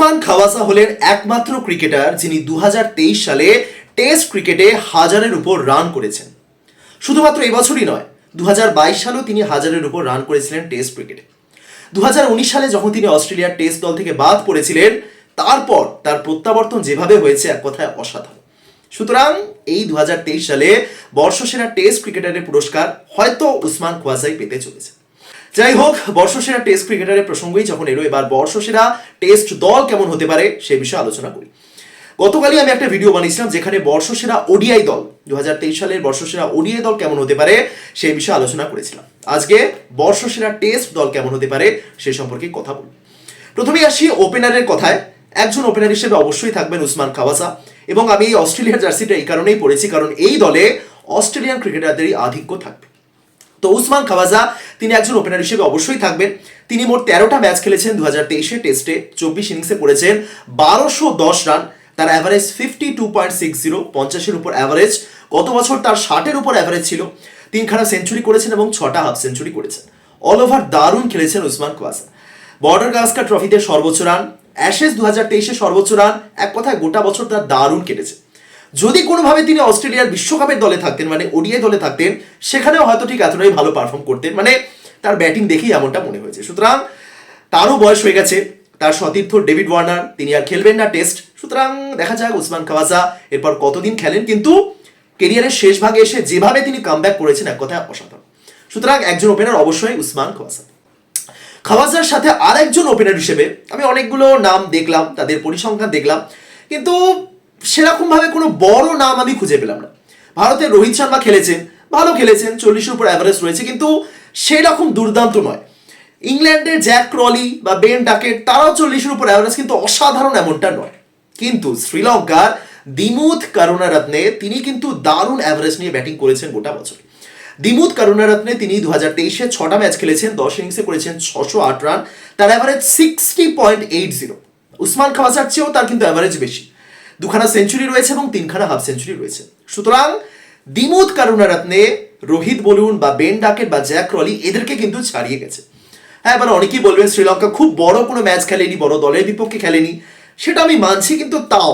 উসমান খাওয়াসা হলেন একমাত্র ক্রিকেটার যিনি দু সালে টেস্ট ক্রিকেটে হাজারের উপর রান করেছেন। শুধুমাত্র এবছরই নয় দু সালেও তিনি হাজারের উপর রান করেছিলেন টেস্ট ক্রিকেটে। দু সালে যখন তিনি অস্ট্রেলিয়ার টেস্ট দল থেকে বাদ পড়েছিলেন, তারপর তার প্রত্যাবর্তন যেভাবে হয়েছে এক কথায় অসাধারণ। সুতরাং এই দু হাজার তেইশ সালে বর্ষসেরা টেস্ট ক্রিকেটারের পুরস্কার হয়তো উসমান খোয়াজাই পেতে চলেছে যাই হোক, বর্ষসেরা টেস্ট ক্রিকেটারের প্রসঙ্গই যখন এলো, এবার বর্ষসেরা টেস্ট দল কেমন হতে পারে সে বিষয়ে আলোচনা করি। গতকালই আমি একটা ভিডিও বানিয়েছিলাম যেখানে বর্ষসেরা ওডিআই দল দু হাজার তেইশ সালের বর্ষসেরা ওডিআই দল কেমন হতে পারে সেই বিষয়ে আলোচনা করেছিলাম। আজকে বর্ষসেরা টেস্ট দল কেমন হতে পারে সে সম্পর্কে কথা বলি প্রথমেই আসি ওপেনারের কথায়। একজন ওপেনার হিসেবে অবশ্যই থাকবেন উসমান খাওয়াসা এবং আমি এই অস্ট্রেলিয়ার জার্সিটা এই কারণেই পড়েছি কারণ এই দলে অস্ট্রেলিয়ান ক্রিকেটারদেরই আধিক্য থাকবে। তো উসমান খাওয়াজা তিনি একজন ওপেনার হিসেবে অবশ্যই থাকবেন। তিনি মোট তেরোটা ম্যাচ খেলেছেন দু হাজার তেইশে টেস্টে চব্বিশ ইনিংসে করেছেন বারোশো দশ রান তার average fifty two point six zero পঞ্চাশের উপর অ্যাভারেজ গত বছর তার ষাটের উপর অ্যাভারেজ ছিল। তিনখানা সেঞ্চুরি করেছেন এবং ছটা হাফ সেঞ্চুরি করেছেন। অল ওভার দারুণ খেলেছেন উসমান খোয়াজা বর্ডার গাস্কার ট্রফিতে সর্বোচ্চ রান অ্যাশেজ দু হাজার তেইশে সর্বোচ্চ রান এক কথায় গোটা বছর তার দারুণ কেটেছে। যদি কোনোভাবে তিনি অস্ট্রেলিয়ার বিশ্বকাপের দলে থাকতেন মানে ওডিআই দলে থাকতেন, সেখানেও হয়তো ঠিক এতটাই ভালো পারফর্ম করতেন। মানে তার ব্যাটিং দেখেই এমনটা মনে হয়েছে। সুতরাং তারও বয়স হয়ে গেছে। তার সতীর্থ ডেভিড ওয়ার্নার, তিনি আর খেলবেন না টেস্ট। সুতরাং দেখা যাক উসমান খাওয়াজা এরপর কতদিন খেলেন। কিন্তু কেরিয়ারের শেষ ভাগে এসে যেভাবে তিনি কামব্যাক করেছেন, এক কথায় অসাধারণ। সুতরাং একজন ওপেনার অবশ্যই উসমান খাওয়াজা। খাওয়াজার সাথে আর একজন ওপেনার হিসেবে আমি অনেকগুলো নাম দেখলাম, তাদের পরিসংখ্যান দেখলাম। কিন্তু সেরকমভাবে কোনো বড় নাম আমি খুঁজে পেলাম না। ভারতের রোহিত শর্মা খেলেছেন, ভালো খেলেছেন, চল্লিশের উপর অ্যাভারেজ রয়েছে, কিন্তু সেরকম দুর্দান্ত নয়। ইংল্যান্ডের জ্যাক ক্রলি বা বেন ডাকেট তারাও চল্লিশের উপর অ্যাভারেজ কিন্তু অসাধারণ এমনটা নয়। কিন্তু শ্রীলঙ্কার দিমুথ করুণারত্নে তিনি কিন্তু দারুণ অ্যাভারেজ নিয়ে ব্যাটিং করেছেন গোটা বছর। দিমুথ করুণারত্নে তিনি দু হাজার তেইশে ছটা ম্যাচ খেলেছেন, দশ ইনিংসে করেছেন ছশো আট রান তার average sixty point eight zero Usman খাওয়াসার চেয়েও তার কিন্তু অ্যাভারেজ বেশি। দুখানা সেঞ্চুরি রয়েছে এবং তিনখানা হাফ সেঞ্চুরি রয়েছে। সুতরাং দিমুত করুণারত্নে রোহিত বলুন বা বেন ডাকেট বা জ্যাক রলি এদেরকে কিন্তু ছাড়িয়ে গেছে। হ্যাঁ এবার অনেকেই বলবেন শ্রীলঙ্কা খুব বড় কোনো ম্যাচ খেলেনি, বড় দলের বিপক্ষে খেলেনি। সেটা আমি মানছি, কিন্তু তাও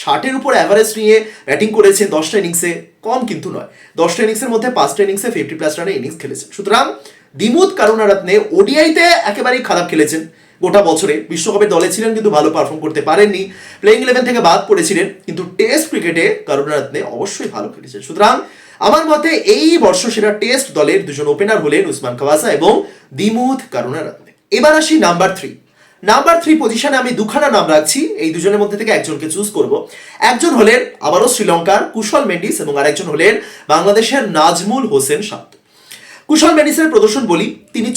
ষাটের উপর অ্যাভারেজ নিয়ে ব্যাটিং করেছেন দশটা ইনিংসে কম কিন্তু নয়। দশটা ইনিংসের মধ্যে পাঁচটা ইনিংসে ফিফটি প্লাস রানে ইনিংস খেলেছেন সুতরাং দিমুদ কারুনারত্নে ওডিআইতে একেবারেই খারাপ খেলেছেন। গোটা বছরে বিশ্বকাপের দলে ছিলেন কিন্তু ভালো পারফর্ম করতে পারেননি। প্লেইং ইলেভেন থেকে বাদ পড়েছিলেন, কিন্তু টেস্ট ক্রিকেটে কারুনারত্নে অবশ্যই ভালো খেলেছেন। সুতরাং আমার মতে এই বর্ষসেরা টেস্ট দলের দুজন ওপেনার হলেন উসমান খাওয়াসা এবং দিমুথ কারুনারত্নে এবার আসি নাম্বার থ্রি নাম্বার থ্রি পজিশনে আমি দুখানা নাম রাখছি। এই দুজনের মধ্যে থেকে একজনকে চুজ করব। একজন হলেন আবারও শ্রীলঙ্কার কুশল মেন্ডিস এবং আরেকজন হলেন বাংলাদেশের নাজমুল হোসেন শান্ত। কুশল মেন্ডিসের প্রদর্শন বলি, তিনি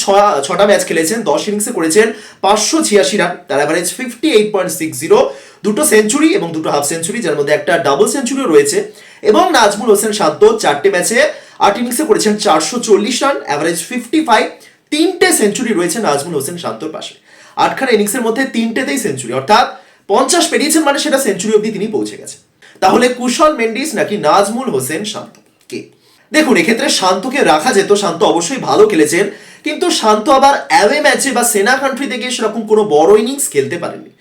ছটা ম্যাচ খেলেছেন, দশ ইনিংসে করেছেন, পাঁচশো ছিয়াশি রান, তার average fifty eight point six zero দুটো সেঞ্চুরি এবং দুটো হাফ সেঞ্চুরি যার মধ্যে একটা ডাবল সেঞ্চুরিও রয়েছে। এবং নাজমুল হোসেন শান্ত চারটে ম্যাচে আট ইনিংসে করেছেন, চারশো চল্লিশ রান অ্যাভারেজ ফিফটি ফাইভ তিনটে সেঞ্চুরি রয়েছে নাজমুল হোসেন শান্তর পাশে। আটখানা ইনিংসের মধ্যে তিনটেতেই সেঞ্চুরি অর্থাৎ পঞ্চাশ পেরিয়েছেন মানে সেটা সেঞ্চুরি অবধি তিনি পৌঁছে গেছেন। তাহলে কুশল মেন্ডিস নাকি নাজমুল হোসেন শান্ত কে দেখুন, এক্ষেত্রে শান্তকে রাখা যেত, শান্ত অবশ্যই ভালো খেলেছেন, কিন্তু শান্ত আবার অ্যাওয়ে ম্যাচে বা সেনা কান্ট্রিতে গিয়ে সেরকম কোনো বড় ইনিংস খেলতে পারেনি।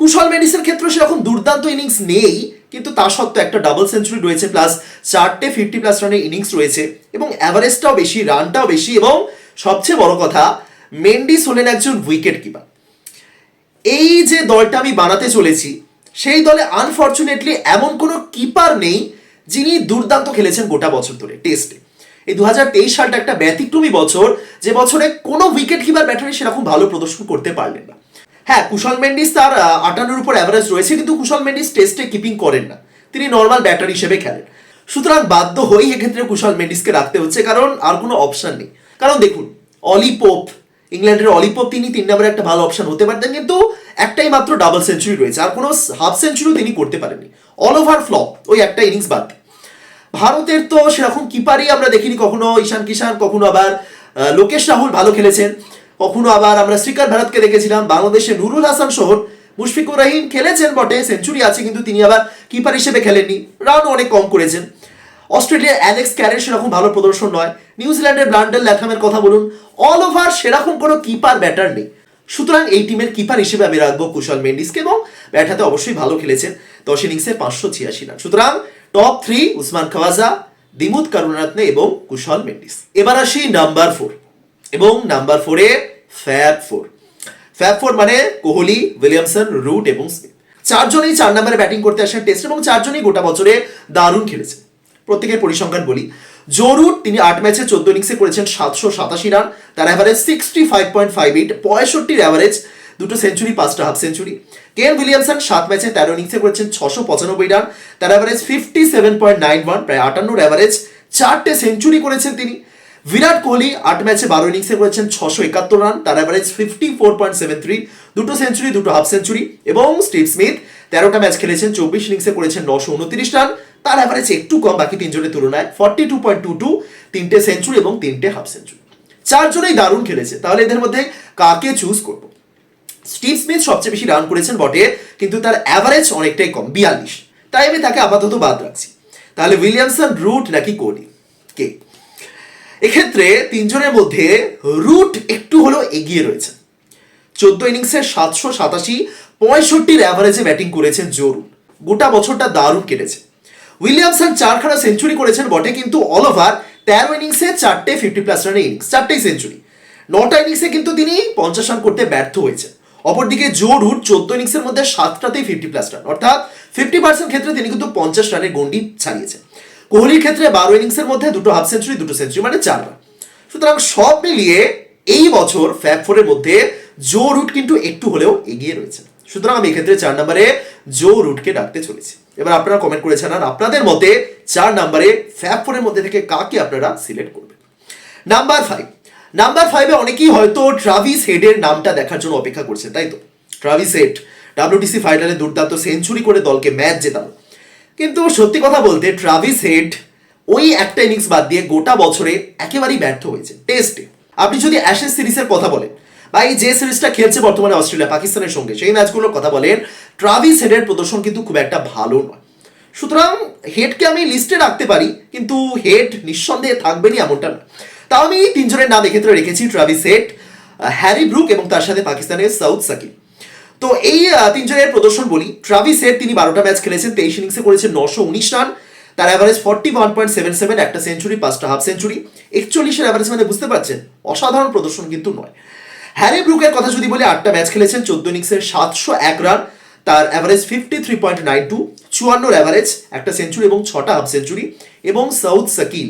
কুশল মেডিসের ক্ষেত্রে সেরকম দুর্দান্ত ইনিংস নেই, কিন্তু তা সত্ত্বেও একটা ডাবল সেঞ্চুরি রয়েছে প্লাস চারটে ফিফটি প্লাস রানের ইনিংস রয়েছে, এবং অ্যাভারেজটাও বেশি রানটাও বেশি, এবং সবচেয়ে বড় কথা মেন্ডিস হলেন একজন উইকেট কিপার এই যে দলটা আমি বানাতে চলেছি, সেই দলে আনফর্চুনেটলি এমন কোনো কিপার নেই যিনি দুর্দান্ত খেলেছেন গোটা বছর ধরে টেস্টে এই দু সালটা একটা ব্যতিক্রমী বছর যে বছরে কোনো উইকেট কিপার ব্যাটারি সেরকম ভালো প্রদর্শন করতে পারলেন না। হ্যাঁ কুশল মেন্ডিস তার আহ, আটান্নর উপর অ্যাভারেজ রয়েছে কিন্তু কুশল মেন্ডিস টেস্টে কিপিং করেন না। তিনি নর্মাল ব্যাটার হিসেবে খেলেন। সুতরাং বাধ্য হয়েই এক্ষেত্রে কুশল মেন্ডিসকে রাখতে হচ্ছে কারণ আর কোনো অপশন নেই। কারণ দেখুন অলি পোপ ইংল্যান্ডের অলিপপ তিনি তিন নম্বরে একটা ভালো অপশন হতে পারতেন কিন্তু একটাই মাত্র ডাবল সেঞ্চুরি রয়েছে। আর কোনো হাফ সেঞ্চুরিও তিনি করতে পারেননি। অল ওভার ফ্লপ ওই একটা ইনিংস বাদ ভারতের তো সেরকম কিপারই আমরা দেখিনি কখনো, ঈশান কিষান কখনো আবার লোকেশ রাহুল ভালো খেলেছেন। কখনো আবার আমরা শ্রীকার ভারতকে দেখেছিলাম বাংলাদেশে নুরুল হাসান শহর, মুশফিকুর রহিম খেলেছেন বটে সেঞ্চুরি আছে, কিন্তু তিনি আবার কিপার হিসেবে খেলেননি। রানও অনেক কম করেছেন। অস্ট্রেলিয়ার অ্যালেক্স ক্যারের সেরকম ভালো প্রদর্শন নয়। নিউজিল্যান্ডের ব্রান্ডেল ল্যাথামের কথা বলুন। অল ওভার সেরকম কোনো কিপার ব্যাটার নেই। সুতরাং এই টিমের কিপার হিসেবে আমি রাখব কুশল মেন্ডিসকে এবং ব্যাট হাতে অবশ্যই ভালো খেলেছেন দশ ইনিংসে পাঁচশো ছিয়াশি রান। সুতরাং টপ থ্রি উসমান খাওয়াজা দিমুত করুণারত্নে এবং কুশল মেন্ডিস। এবার আসি নাম্বার ফোর এবং নাম্বার ফোরে ফ্যাব ফোর ফ্যাব ফোর মানে কোহলি, উইলিয়ামসন, রুট এবং স্মিথ। চারজনই চার নম্বরে ব্যাটিং করতে আসেন টেস্ট এবং চারজনই গোটা বছরে দারুণ খেলেছে প্রত্যেকের পরিসংখ্যান বলি। জো রুট তিনি আট ম্যাচে চোদ্দ ইনিংসে করেছেন সাতশো সাতাশি রান। তার average sixty five point five eight পঁয়ষট্টির average দুটো সেঞ্চুরি পাঁচটা হাফ সেঞ্চুরি কেন উইলিয়ামসন সাত ম্যাচে তেরো ইনিংসে করেছেন ছশো পঁচানব্বই রান। তার average fifty seven point nine one প্রায় আটান্নর অ্যাভারেজ চারটে সেঞ্চুরি করেছেন তিনি। বিরাট কোহলি আট ম্যাচে বারো ইনিংসে করেছেন ছশো একাত্তর রান। তার average fifty four point seven three দুটো সেঞ্চুরি দুটো হাফ সেঞ্চুরি এবং স্টিভ স্মিথ তেরোটা ম্যাচ খেলেছেন, চব্বিশ ইনিংসে করেছেন নশো উনত্রিশ রান। তার অ্যাভারেজ একটু কম বাকি তিনজনের তুলনায় forty two point two two তিনটে সেঞ্চুরি এবং তিনটে হাফ সেঞ্চুরি চারজনেই দারুণ খেলেছে। তাহলে এদের মধ্যে কাকে চুজ করব? স্টিভ স্মিথ সবচেয়ে বেশি রান করেছেন বটে, কিন্তু তার অ্যাভারেজ অনেকটাই কম, বিয়াল্লিশ। তাই আমি তাকে আপাতত বাদ রাখছি। তাহলে উইলিয়ামসন, রুট নাকি কোহলি? কে? এক্ষেত্রে তিনজনের মধ্যে রুট একটু হলেও এগিয়ে রয়েছে। চোদ্দ ইনিংসে সাতশো সাতাশি, পঁয়ষট্টির অ্যাভারেজে ব্যাটিং করেছেন জরুর গোটা বছরটা দারুণ কেটেছে। উইলিয়ামসন চারখানা সেঞ্চুরি করেছেন বটে, কিন্তু অল ওভার তেরো ইনিংসে চারটে ফিফটি প্লাস রানের ইনিংস চারটেই সেঞ্চুরি নটা ইনিংসে কিন্তু তিনি পঞ্চাশ রান করতে ব্যর্থ হয়েছে অপরদিকে জো রুট চোদ্দ ইনিংসের মধ্যে সাতটাতেই ফিফটি প্লাস রান অর্থাৎ ফিফটি পার্সেন্ট ক্ষেত্রে তিনি কিন্তু পঞ্চাশ রানের গন্ডি ছাড়িয়েছেন। কোহলির ক্ষেত্রে বারো ইনিংসের মধ্যে দুটো হাফ সেঞ্চুরি দুটো সেঞ্চুরি মানে চার রান সুতরাং সব মিলিয়ে এই বছর ফ্যাব ফোরের মধ্যে জো রুট কিন্তু একটু হলেও এগিয়ে রয়েছে। সুতরাং আমি এক্ষেত্রে চার নম্বরে জো রুটকে ডাকতে চলেছি। এবার আপনারা কমেন্ট করে জানান আপনাদের মতে চার নম্বরে ফ্যাব ফোরের মধ্যে থেকে কাকে আপনারা সিলেক্ট করবেন? নাম্বার ফাইভ নাম্বার ফাইভে অনেকেই হয়তো ট্রাভিস হেডের নামটা দেখার জন্য অপেক্ষা করছে, তাই তো? ট্রাভিস হেড ডাব্লিউটিসি ফাইনালে দুর্দান্ত সেঞ্চুরি করে দলকে ম্যাচ জেতানো কিন্তু সত্যি কথা বলতে ট্রাভিস হেড ওই একটা ইনিংস বাদ দিয়ে গোটা বছরে একেবারেই ব্যর্থ হয়েছে। টেস্টে আপনি যদি অ্যাশেজ সিরিজের কথা বলেন, বা এই যে সিরিজটা খেলছে বর্তমানে অস্ট্রেলিয়া, পাকিস্তানের সঙ্গে, সেই ম্যাচগুলোর কথা বলেন ট্রাভিস হেডের প্রদর্শন কিন্তু খুব একটা ভালো নয়। সুতরাং হেডকে আমি লিস্টে রাখতে পারি, কিন্তু হেড নিঃসন্দেহে থাকবেনই এমনটা না। তাও আমি তিনজনের নাম এক্ষেত্রে রেখেছি ট্রাভিস হেড হ্যারি ব্রুক এবং তার সাথে পাকিস্তানের সাউথ সাকিব তো এই তিনজনের প্রদর্শন বলি। ট্রাভিস হেড তিনি বারোটা ম্যাচ খেলেছেন, তেইশ ইনিংসে করেছেন, নশো উনিশ রান। তার average forty one point seven seven একটা সেঞ্চুরি পাঁচটা হাফ সেঞ্চুরি একচল্লিশের অ্যাভারেজ মানে বুঝতে পারছেন, অসাধারণ প্রদর্শন কিন্তু নয়। হ্যারি ব্রুকের কথা যদি বলি, আটটা ম্যাচ খেলেছেন, চোদ্দ ইনিংসের সাতশো এক রান। তার average fifty three point nine two চুয়ান্নর average একটা সেঞ্চুরি এবং ছটা হাফ সেঞ্চুরি এবং সাউথ সাকিল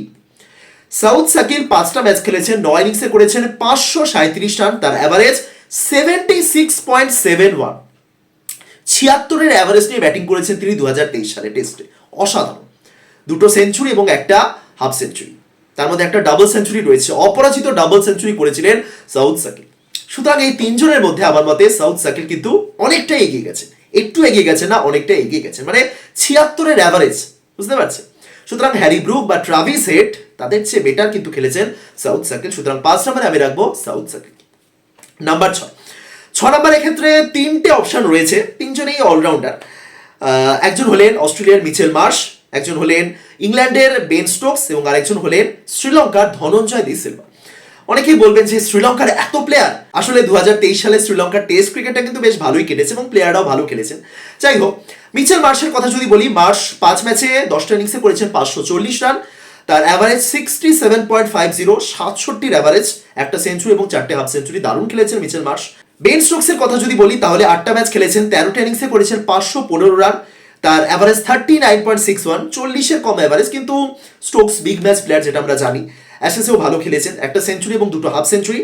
সাউথ সাকিল পাঁচটা ম্যাচ খেলেছেন, নয় ইনিংসে করেছেন, পাঁচশো সাঁত্রিশ রান। তার average seventy six point seven one ছিয়াত্তরের average নিয়ে ব্যাটিং করেছেন তিনি দু সালে টেস্টে অসাধারণ। দুটো সেঞ্চুরি এবং একটা হাফ সেঞ্চুরি তার মধ্যে একটা ডাবল সেঞ্চুরি রয়েছে। অপরাজিত ডাবল সেঞ্চুরি করেছিলেন সাউথ সাকিল সুতরাং এই তিনজনের মধ্যে আমার মতে সাউথ সাকিল কিন্তু অনেকটা এগিয়ে গেছে। একটু এগিয়ে গেছে না অনেকটা এগিয়ে গেছে। মানে ছিয়াত্তরের অ্যাভারেজ বুঝতে পারছেন? সুতরাং হ্যারি ব্রুক বা ট্রাভিস হেড তাদের চেয়ে বেটার কিন্তু খেলেছেন সাউথ সাকিল সুতরাং পাঁচ নম্বরে আমি রাখব সাউথ সাকিল নাম্বার ছয়। ছ নম্বর এক্ষেত্রে তিনটে অপশন রয়েছে। তিনজনেই অলরাউন্ডার একজন হলেন অস্ট্রেলিয়ার মিচেল মার্শ, একজন হলেন ইংল্যান্ডের বেন স্টোকস এবং আরেকজন হলেন শ্রীলঙ্কার ধনঞ্জয় দি সিলভা। অনেকেই বলবেন যে শ্রীলঙ্কার এত প্লেয়ার আসলে দু হাজার তেইশ সালে শ্রীলঙ্কার টেস্ট ক্রিকেটটা কিন্তু বেশ ভালোই কেটেছে এবং প্লেয়াররাও ভালো খেলেছেন। যাই হোক, মিচেল মার্শের কথা যদি বলি, মার্শ পাঁচ ম্যাচে দশটা ইনিংসে করেছেন পাঁচশো চল্লিশ রান তার average sixty seven point five zero সাতষট্টির average একটা সেঞ্চুরি এবং চারটে হাফ সেঞ্চুরি দারুণ খেলেছেন মিচেল মার্শ। বেন স্টোকসের কথা যদি বলি, তাহলে আটটা ম্যাচ খেলেছেন তেরোটা ইনিংসে করেছেন, পাঁচশো পনেরো রান তার average thirty nine point six one চল্লিশের কম অ্যাভারেজ কিন্তু স্টোকস বিগ ম্যাচ প্লেয়ার যেটা আমরা জানি অ্যাশেসেও ভালো খেলেছেন, একটা সেঞ্চুরি এবং দুটো হাফ সেঞ্চুরি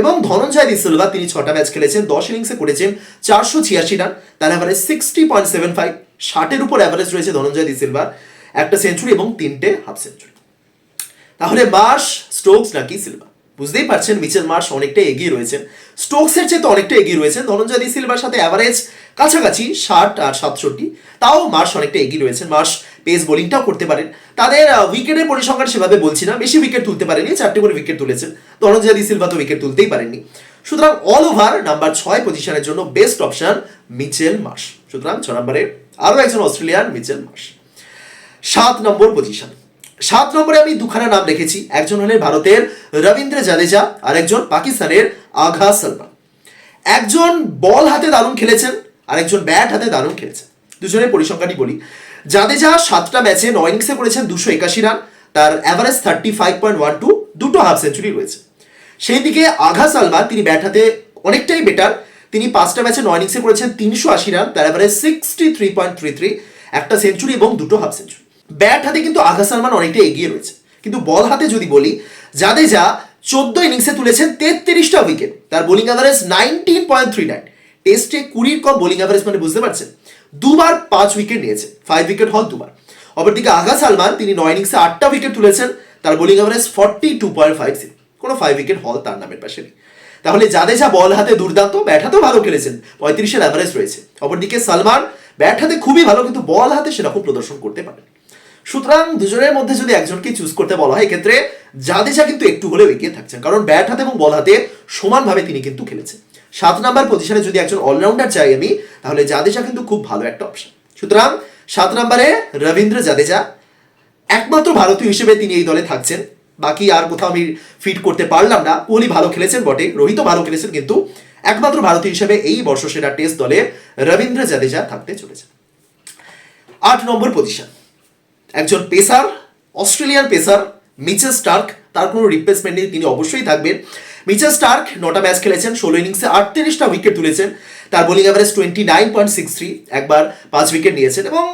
এবং ধনঞ্জয় দিসিলভা তিনি ছটা ম্যাচ খেলেছেন, দশ ইনিংসে করেছেন, চারশো ছিয়াশি রান তার average sixty point seven five ষাটের উপর অ্যাভারেজ রয়েছে ধনঞ্জয় দি সিলভার একটা সেঞ্চুরি এবং তিনটে হাফ সেঞ্চুরি তাহলে মার্শ, স্টোকস নাকি সিলভা বুঝতেই পারছেন মিচেল মার্শ অনেকটা এগিয়ে রয়েছেন। স্টোকসের চেয়ে তো অনেকটা এগিয়ে রয়েছেন ধনঞ্জয় সিলভার সাথে অ্যাভারেজ কাছাকাছি ষাট আর সাতষট্টি। তাও মার্শ অনেকটা এগিয়ে রয়েছেন। মার্শ পেস বোলিংটাও করতে পারেন। তাদের উইকেটের পরিসংখ্যান সেভাবে বলছি না। বেশি উইকেট তুলতে পারেনি, চারটি করে উইকেট তুলেছেন। ধনঞ্জয় সিলভা তো উইকেট তুলতেই পারেননি। সুতরাং অল ওভার নাম্বার ছয় পজিশনের জন্য বেস্ট অপশন মিচেল মার্শ। সুতরাং ছ নম্বরে আরও একজন অস্ট্রেলিয়ান মিচেল মার্শ। সাত নম্বর পজিশন সাত নম্বরে আমি দুখানা নাম রেখেছি। একজন হলেন ভারতের রবীন্দ্র জাদেজা আর একজন পাকিস্তানের আঘা সালমান। একজন বল হাতে দারুণ খেলেছেন আর একজন ব্যাট হাতে দারুণ খেলেছেন। দুজনের পরিসংখ্যানই বলি। জাদেজা সাতটা ম্যাচে নয় ইনিংসে করেছেন দুশো একাশি রান, তার average thirty five point one two দুটো হাফ সেঞ্চুরি রয়েছে। সেই দিকে আঘা সালমান, তিনি ব্যাট হাতে অনেকটাই বেটার তিনি পাঁচটা ম্যাচে নয় ইনিংসে করেছেন তিনশো আশি রান, তার average sixty three point three three একটা সেঞ্চুরি এবং দুটো হাফ সেঞ্চুরি ব্যাট হাতে কিন্তু আঘা সালমান অনেকটা এগিয়ে রয়েছে। কিন্তু বল হাতে যদি বলি, জাদেজা চোদ্দ ইনিংসে তুলেছেন তেত্রিশটা উইকেট তার bowling average nineteen point three nine টেস্টে কুড়ির কম বোলিং অ্যাভারেজ মানে বুঝতে পারছেন? দুবার পাঁচ উইকেট নিয়েছে। ফাইভ উইকেট হল দুবার। অপরদিকে আগা সালমান, তিনি নয় ইনিংসে আটটা উইকেট তুলেছেন, তার bowling average forty two point five zero কোনো ফাইভ উইকেট হল তার নামের পাশে নেই। তাহলে জাদেজা বল হাতে দুর্দান্ত, ব্যাট হাতেও ভালো খেলেছেন, পঁয়ত্রিশের অ্যাভারেজ রয়েছে। অপরদিকে সালমান, ব্যাট হাতে খুবই ভালো, কিন্তু বল হাতে সেরকম প্রদর্শন করতে পারেন। সুতরাং দুজনের মধ্যে যদি একজনকে চুজ করতে বলা হয়, এক্ষেত্রে জাদেজা কিন্তু একটু হলেও এগিয়ে থাকছেন। কারণ ব্যাট হাতে এবং বল হাতে সমানভাবে তিনি কিন্তু খেলেছেন। সাত নাম্বার পজিশনে যদি একজন অলরাউন্ডার চাই আমি, তাহলে জাদেজা কিন্তু খুব ভালো একটা অপশন সুতরাং সাত নম্বরে রবীন্দ্র জাদেজা, একমাত্র ভারতীয় হিসেবে তিনি এই দলে থাকছেন। বাকি আর কোথাও আমি ফিট করতে পারলাম না। কোহলি ভালো খেলেছেন বটে, রোহিতও ভালো খেলেছেন কিন্তু একমাত্র ভারতীয় হিসেবে এই বর্ষসেরা টেস্ট দলে রবীন্দ্র জাদেজা থাকতে চলেছে আট নম্বর পজিশন একজন পেসার অস্ট্রেলিয়ার পেসার মিচেল স্টার্ক, তার কোনো রিপ্লেসমেন্ট নেই, তিনি অবশ্যই থাকবেন। মিচেল স্টার্ক নটা ম্যাচ খেলেছেন, ষোলো ইনিংসে আটত্রিশটা উইকেট তুলেছেন। তার bowling average twenty nine point six three একবার পাঁচ উইকেট নিয়েছেন এবং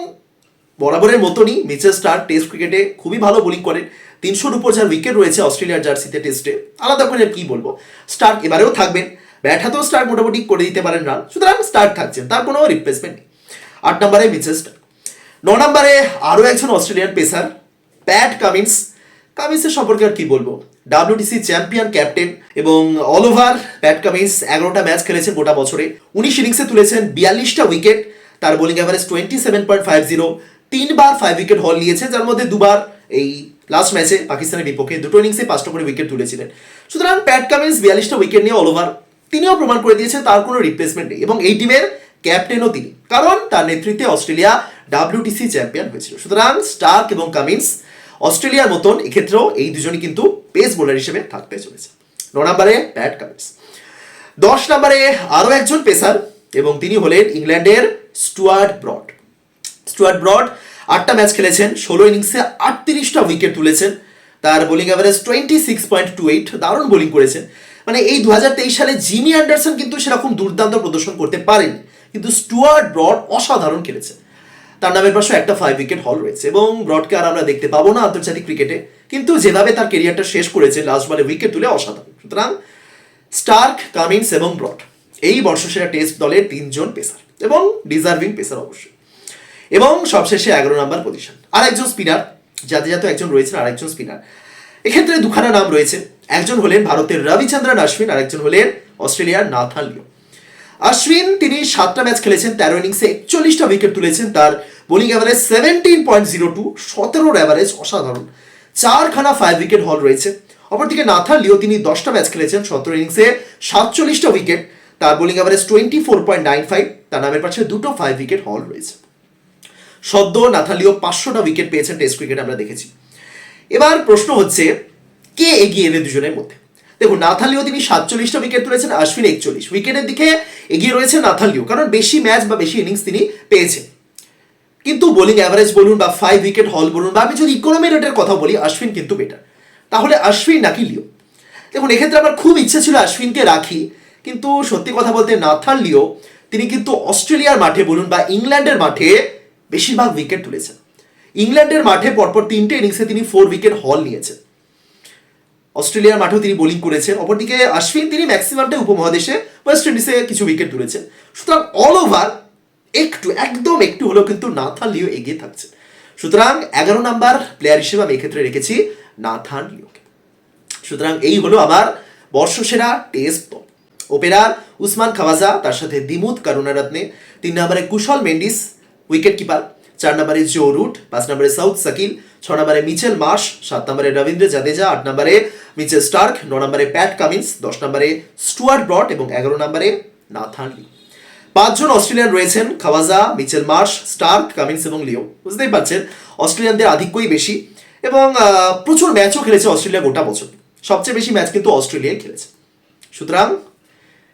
বরাবরের মতনই মিচেল স্টার্ক টেস্ট ক্রিকেটে খুবই ভালো বোলিং করেন। তিনশোর উপর যার উইকেট রয়েছে অস্ট্রেলিয়ার জার্সিতে টেস্টে আলাদা করে কি বলব? স্টার্ক এবারেও থাকবেন। ব্যাট হাতেও স্টার্ক মোটামুটি করে দিতে পারেন রান সুতরাং স্টার্ক থাকছেন, তার কোনো রিপ্লেসমেন্ট নেই। আট নম্বরে মিচেল ন নম্বরে আরও একজন অস্ট্রেলিয়ান পেসার, প্যাট কামিন্স। কামিন্সের সম্পর্কে আর কি বলব? ডাব্লিউটিসি চ্যাম্পিয়ন, ক্যাপ্টেন এবং অল ওভার প্যাট কামিন্স এগারোটা ম্যাচ খেলেছেন গোটা বছরে। উনিশ ইনিংসে তুলেছেন বিয়াল্লিশটা উইকেট। তার bowling average twenty seven point five zero তিনবার ফাইভ উইকেট হল নিয়েছে যার মধ্যে দুবার এই লাস্ট ম্যাচে পাকিস্তানের বিপক্ষে দুটো ইনিংসে পাঁচটা করে উইকেট তুলেছিলেন। সুতরাং প্যাট কামিন্স বিয়াল্লিশটা উইকেট নিয়ে অল ওভার তিনিও প্রমাণ করে দিয়েছেন তার কোনো রিপ্লেসমেন্ট নেই এবং এই টিমের ক্যাপ্টেনও তিনি। কারণ তার নেতৃত্বে অস্ট্রেলিয়া ডাব্লিউটিসি চ্যাম্পিয়ন হয়েছিল। সুতরাং স্টার্ক এবং কামিন্স অস্ট্রেলিয়ার মতন এক্ষেত্রেও এই দুজনই কিন্তু পেস বোলার হিসেবে থাকতে চলেছে। ন নম্বরে প্যাট কামিন্স। দশ নম্বরে আরও একজন পেসার এবং তিনি হলেন ইংল্যান্ডের স্টুয়ার্ট ব্রড। স্টুয়ার্ট ব্রড আটটা ম্যাচ খেলেছেন, ষোলো ইনিংসে আটত্রিশটা উইকেট তুলেছেন। তার bowling average twenty six point two eight, দারুণ বোলিং করেছেন। মানে এই দু হাজার তেইশ সালে জিমি অ্যান্ডারসন কিন্তু সেরকম দুর্দান্ত প্রদর্শন করতে পারেন। কিন্তু স্টুয়ার্ট ব্রড অসাধারণ খেলেছেন। তার নামের পাশে একটা ফাইভ উইকেট হল রয়েছে এবং ব্রডকে আর আমরা দেখতে পাবো না আন্তর্জাতিক ক্রিকেটে কিন্তু যেভাবে তার কেরিয়ারটা শেষ করেছে লাস্ট বলে উইকেট তুলে অসাধারণ। সুতরাং স্টার্ক কামিন্স এবং ব্রড এই বর্ষসেরা টেস্ট দলের তিনজন পেসার এবং ডিজার্ভিং পেসার অবশ্যই। এবং সবশেষে এগারো নাম্বার পজিশন আর একজন স্পিনার যাতে যাতে একজন রয়েছেন আর একজন স্পিনার এক্ষেত্রে দুখানা নাম রয়েছে, একজন হলেন ভারতের রবিচন্দ্রন অশ্বিন আর একজন হলেন অস্ট্রেলিয়ার নাথান লিও অশ্বিন তিনি সাতটা ম্যাচ খেলেছেন, তেরো ইনিংসে একচল্লিশটা উইকেট তুলেছেন, তার bowling average seventeen point zero two সতেরোর অ্যাভারেজ অসাধারণ। চারখানা ফাইভ উইকেট হল রয়েছে। অপরদিকে নাথান লিও তিনি দশটা ম্যাচ খেলেছেন, সতেরো ইনিংসে সাতচল্লিশটা উইকেট তার bowling average twenty four point nine five তার নামের পাশে দুটো ফাইভ উইকেট হল রয়েছে। সদ্য নাথালিও পাঁচশোটা উইকেট পেয়েছেন টেস্ট ক্রিকেট আমরা দেখেছি। এবার প্রশ্ন হচ্ছে, কে এগিয়ে এলে দুজনের মধ্যে? দেখুন নাথালিও তিনি সাতচল্লিশটা উইকেট তুলেছেন, আশ্বিন একচল্লিশ। উইকেটের দিকে এগিয়ে রয়েছে নাথালিও কারণ বেশি ম্যাচ বা বেশি ইনিংস তিনি পেয়েছেন। কিন্তু বোলিং অ্যাভারেজ বলুন বা ফাইভ উইকেট হল বলুন বা আমি যদি ইকোনমি রেটের কথা বলি, আশ্বিন কিন্তু বেটার তাহলে আশ্বিন নাকি লিও? দেখুন, এক্ষেত্রে আমার খুব ইচ্ছে ছিল আশ্বিনকে রাখি, কিন্তু সত্যি কথা বলতে নাথান লিও, তিনি কিন্তু অস্ট্রেলিয়ার মাঠে বলুন বা ইংল্যান্ডের মাঠে বেশিরভাগ উইকেট তুলেছেন। ইংল্যান্ডের মাঠে পরপর তিনটে ইনিংসে তিনি ফোর উইকেট হল নিয়েছেন। অস্ট্রেলিয়ার মাঠেও তিনি বোলিং করেছেন। অপরদিকে আশ্বিন, তিনি ম্যাক্সিমামটাই উপমহাদেশে ওয়েস্ট ইন্ডিজে কিছু উইকেট তুলেছেন। সুতরাং অল ওভার একটু, একদম একটু হলেও কিন্তু নাথান লিও এগিয়ে থাকছেন সুতরাং এগারো নাম্বার প্লেয়ার হিসেবে আমি এক্ষেত্রে রেখেছি নাথান লিওকে সুতরাং এই হলো আমার বর্ষসেরা টেস্ট দল। ওপেনার উসমান খাওয়াজা তার সাথে দিমুত করুণারত্নে তিন নম্বরে কুশল মেন্ডিস উইকেট কিপার চার নম্বরে জো রুট, পাঁচ নম্বরে সাউথ সাকিল, ছ নম্বরে মিচেল মার্শ, সাত নম্বরে রবীন্দ্র জাদেজা, আট নম্বরে মিচেল স্টার্ক, ন নম্বরে প্যাট কামিন্স, দশ নম্বরে স্টুয়ার্ট ব্রড এবং এগারো নম্বরে নাথান লি। পাঁচজন অস্ট্রেলিয়ান রয়েছেন, Khawaja, Mitchell Marsh, Starc, Cummins এবং লিও। বুঝতেই পারছেন, অস্ট্রেলিয়ানদের আধিক্যই বেশি এবং প্রচুর ম্যাচও খেলেছে অস্ট্রেলিয়া গোটা বছর। সবচেয়ে বেশি ম্যাচ কিন্তু অস্ট্রেলিয়ায় খেলেছে। সুতরাং,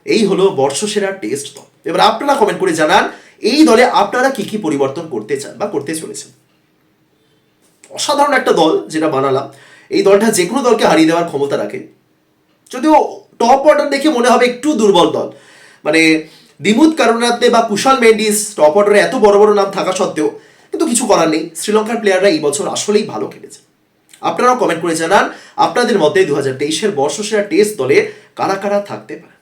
এই হলো বর্ষসেরা টেস্ট দল। এবার আপনারা কমেন্ট করে জানান এই দলে আপনারা কি কি পরিবর্তন করতে চান বা করতে চলেছেন? অসাধারণ একটা দল যেটা বানালাম। এই দলটা যে কোনো দলকে হারিয়ে দেওয়ার ক্ষমতা রাখে। যদিও টপ অর্ডার দেখে মনে হবে একটু দুর্বল দল। মানে দিমুত কারুনাতে বা কুশাল মেন্ডিস টপ অর্ডারে এত বড় বড় নাম থাকা সত্ত্বেও কিন্তু কিছু করার নেই। শ্রীলঙ্কার প্লেয়াররা এই বছর আসলেই ভালো খেলেছে। আপনারাও কমেন্ট করে জানান আপনাদের মতে দু হাজার তেইশের বর্ষসেরা টেস্ট দলে কারা কারা থাকতে পারে?